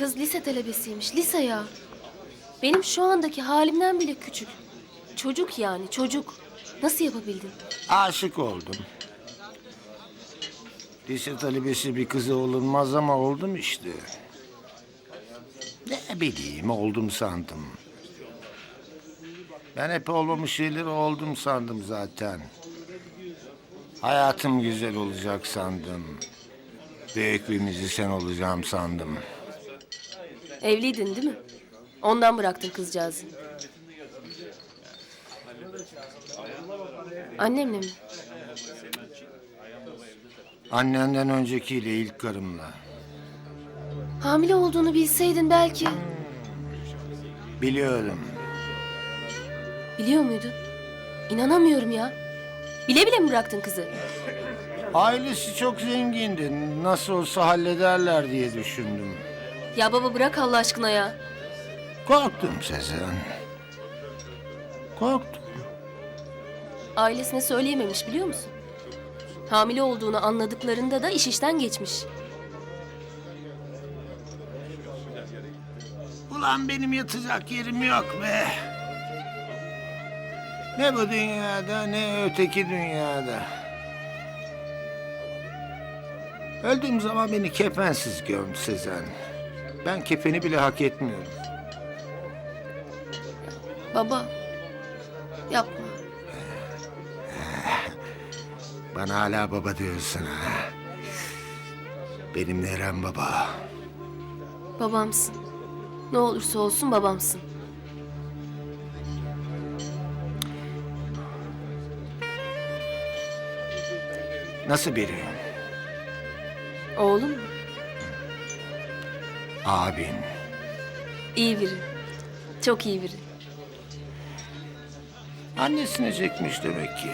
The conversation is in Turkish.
Kız lise talebesiymiş. Lise ya. Benim şu andaki halimden bile küçük. Çocuk yani çocuk. Nasıl yapabildin? Aşık oldum. Lise talebesi bir kıza olunmaz ama oldum işte. Ne bileyim oldum sandım. Ben hep olmamış şeyleri oldum sandım zaten. Hayatım güzel olacak sandım. Büyük bir müzisyen olacağım sandım. Evliydin değil mi? Ondan bıraktın kızcağızı. Annemle mi? Annenden öncekiyle ilk karımla. Hamile olduğunu bilseydin belki. Biliyorum. Biliyor muydun? İnanamıyorum ya. Bile bile mi bıraktın kızı? Ailesi çok zengindi. Nasıl olsa hallederler diye düşündüm. Ya baba bırak Allah aşkına ya. Korktum Sezen. Korktum. Ailesine söyleyememiş biliyor musun? Hamile olduğunu anladıklarında da iş işten geçmiş. Ulan benim yatacak yerim yok be. Ne bu dünyada ne öteki dünyada. Öldüğüm zaman beni kefensiz görün Sezen. Ben kefeni bile hak etmiyorum. Baba. Yapma. Bana hala baba diyorsun ha. Benim Neren baba. Babamsın. Ne olursa olsun babamsın. Nasıl biri? Oğlum mu? Abin. İyi biri. Çok iyi biri. Annesine çekmiş demek ki.